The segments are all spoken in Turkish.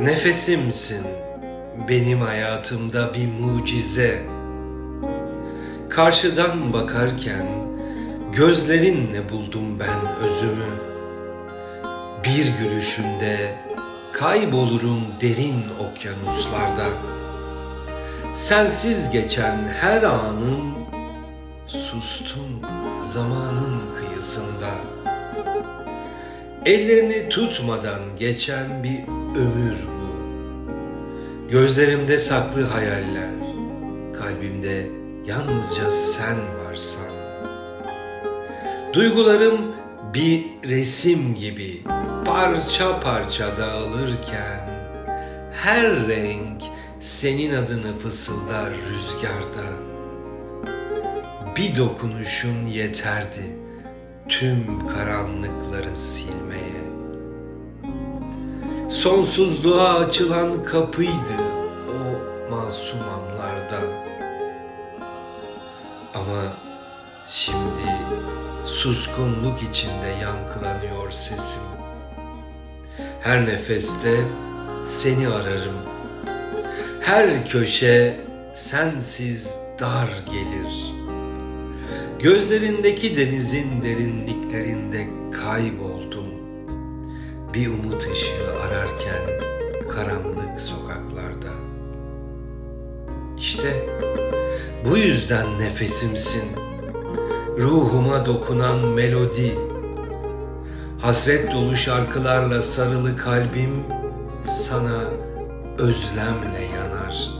Nefesimsin benim hayatımda bir mucize. Karşıdan bakarken gözlerinle buldum ben özümü. Bir gülüşünde kaybolurum derin okyanuslarda.'' Sensiz geçen her anım sustum zamanın kıyısında. Ellerini tutmadan geçen bir ömür bu. Gözlerimde saklı hayaller, kalbimde yalnızca sen varsan. Duygularım bir resim gibi parça parça dağılırken her renk senin adını fısıldar rüzgarda. Bir dokunuşun yeterdi tüm karanlıkları silmeye. Sonsuzluğa açılan kapıydı o masum anlarda. Ama şimdi suskunluk içinde yankılanıyor sesim. Her nefeste seni ararım. Her köşe sensiz dar gelir. Gözlerindeki denizin derinliklerinde kayboldum. Bir umut ışığı ararken karanlık sokaklarda. İşte bu yüzden nefesimsin. Ruhuma dokunan melodi. Hasret dolu şarkılarla sarılı kalbim sana özlemle yanar.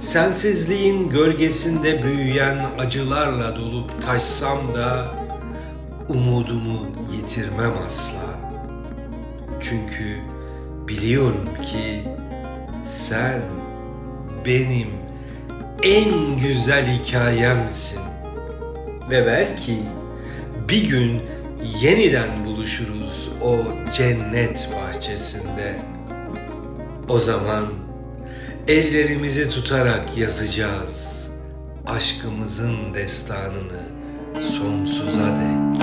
Sensizliğin gölgesinde büyüyen acılarla dolup taşsam da umudumu yitirmem asla. Çünkü biliyorum ki sen benim en güzel hikayemsin. Ve belki bir gün yeniden buluşuruz o cennet bahçesinde. O zaman ellerimizi tutarak yazacağız aşkımızın destanını sonsuza dek.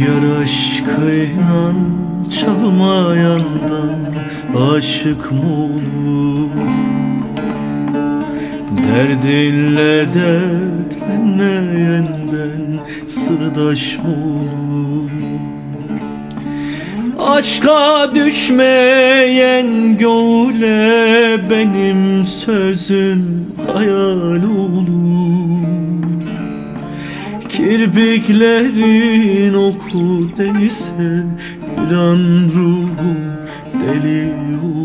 Yar aşkıyla çalmayandan aşık mı olur? Derdinle dertlenmeyenden sırdaş mı olur? Aşka düşmeyen gönle benim sözüm hayal olur. Kirpiklerin oku değse bir an ruhum deli olur